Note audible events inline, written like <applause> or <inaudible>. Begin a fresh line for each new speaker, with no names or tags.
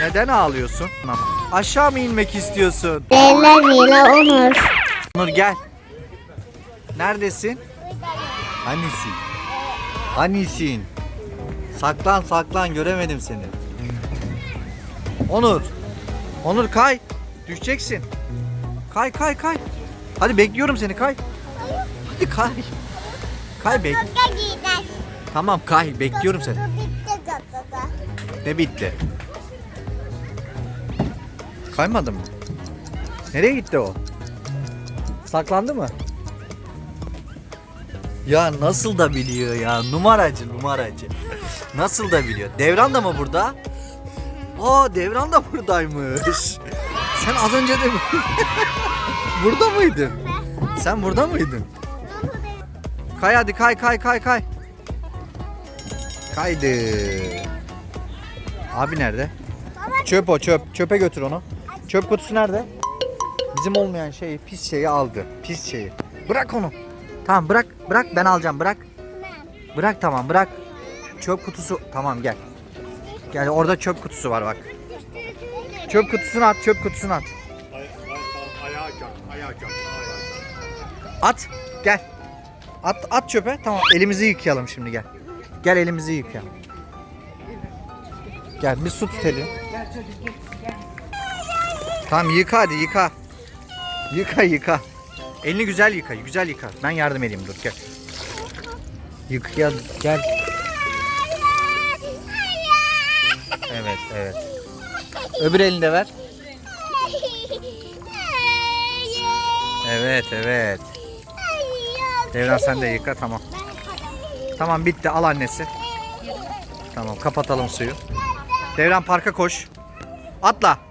Neden ağlıyorsun? Aşağı mı inmek istiyorsun?
Leyla Mila Onur.
Nur gel. Neredesin? Hanisin? Hanisin? Saklan saklan göremedim seni. Onur. Onur kay. Düşeceksin. Kay kay kay. Hadi bekliyorum seni kay. Hadi kay. Kay bek. Tamam kay bekliyorum seni. Ne bitti? Kaymadı mı? Nereye gitti o? Saklandı mı? Ya nasıl da biliyor ya numaracı numaracı. Nasıl da biliyor. Devran da mı burada? Aa Devran da buradaymış. Sen az önce de <laughs> burada mıydın? Sen burada mıydın? Kay hadi kay kay kay kay. Kaydı. Abi nerede? Çöp o çöp. Çöpe götür onu. Çöp kutusu nerede? Bizim olmayan şeyi, pis şeyi aldı. Pis şeyi. Bırak onu. Tamam bırak, bırak ben alacağım bırak. Bırak tamam bırak. Çöp kutusu tamam gel. Gel orada çöp kutusu var bak. Çöp kutusunu at, çöp kutusunu at. At gel. At at çöpe. Tamam elimizi yıkayalım şimdi gel. Gel elimizi yıkayalım. Gel bir su tut elini. Tamam yıka hadi yıka. Yıka yıka. Elini güzel yıka. Güzel yıka. Ben yardım edeyim dur gel. Yıkaya gel. Evet evet. Öbür elini de ver. Evet evet. Devran sen de yıka tamam. Tamam bitti al annesi. Tamam kapatalım suyu. Devran parka koş. Atla.